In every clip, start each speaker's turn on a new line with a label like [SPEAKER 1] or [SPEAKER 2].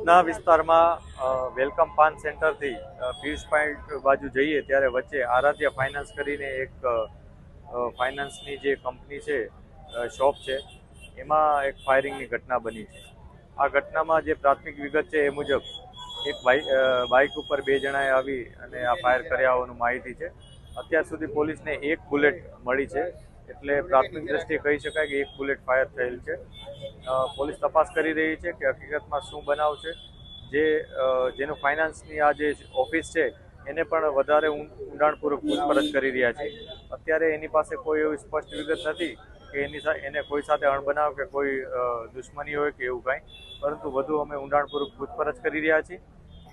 [SPEAKER 1] ઉધના વિસ્તારમાં વેલકમ પાન સેન્ટરથી અ, પોઈન્ટ બાજુ જઈએ ત્યારે વચ્ચે આરાધ્ય ફાઇનાન્સ કરીને એક ફાઇનાન્સની જે કંપની છે શોપ છે એમાં એક ફાયરિંગની ઘટના બની છે. આ ઘટનામાં જે પ્રાથમિક વિગત છે એ મુજબ એક બાઇક બાઇક ઉપર બે જણાએ આવી અને આ ફાયર કર્યા હોવાનું માહિતી છે. અત્યાર સુધી પોલીસને એક બુલેટ મળી છે. એટલે પ્રાથમિક દ્રષ્ટિએ કહી શકાય કે એક બુલેટ ફાયર થયેલ છે. પોલીસ તપાસ કરી રહી છે કે હકીકતમાં શું બનાવ છે. જે જેનું ફાઇનાન્સની આ જે ઓફિસ છે, એને પણ વધારે ઊંડાણપૂર્વક પૂછપરછ કરી રહ્યા છે. અત્યારે એની પાસે કોઈ એવી સ્પષ્ટ વિગત નથી કે એની સા- એને કોઈ સાથે અણબનાવ કે કોઈ દુશ્મની હોય કે એવું કાંઈ. પરંતુ વધુ અમે ઊંડાણપૂર્વક પૂછપરછ કરી રહ્યા છીએ.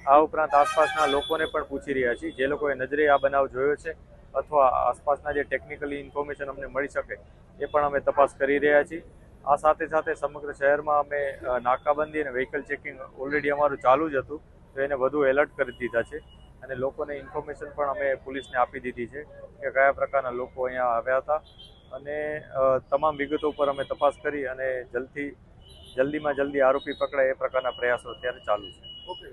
[SPEAKER 1] આ ઉપરાંત આસપાસના લોકોને પણ પૂછી રહ્યા છીએ. જે લોકોએ નજરે આ બનાવ જોયો છે અથવા આસપાસના જે ટેકનિકલી ઇન્ફોર્મેશન અમને મળી શકે, એ પણ અમે તપાસ કરી રહ્યા છીએ. આ સાથે સાથે સમગ્ર શહેરમાં અમે નાકાબંધી અને વ્હીકલ ચેકિંગ ઓલરેડી અમારું ચાલુ જ હતું, તો એને વધુ એલર્ટ કરી દીધા છે. અને લોકોને ઇન્ફોર્મેશન પણ અમે પોલીસને આપી દીધી છે કે કયા પ્રકારના લોકો અહીંયા આવ્યા હતા. અને તમામ વિગતો ઉપર અમે તપાસ કરી અને જલ્દી, જલ્દીમાં જલ્દી આરોપી પકડાય એ પ્રકારના પ્રયાસો અત્યારે ચાલુ છે.
[SPEAKER 2] ઓકે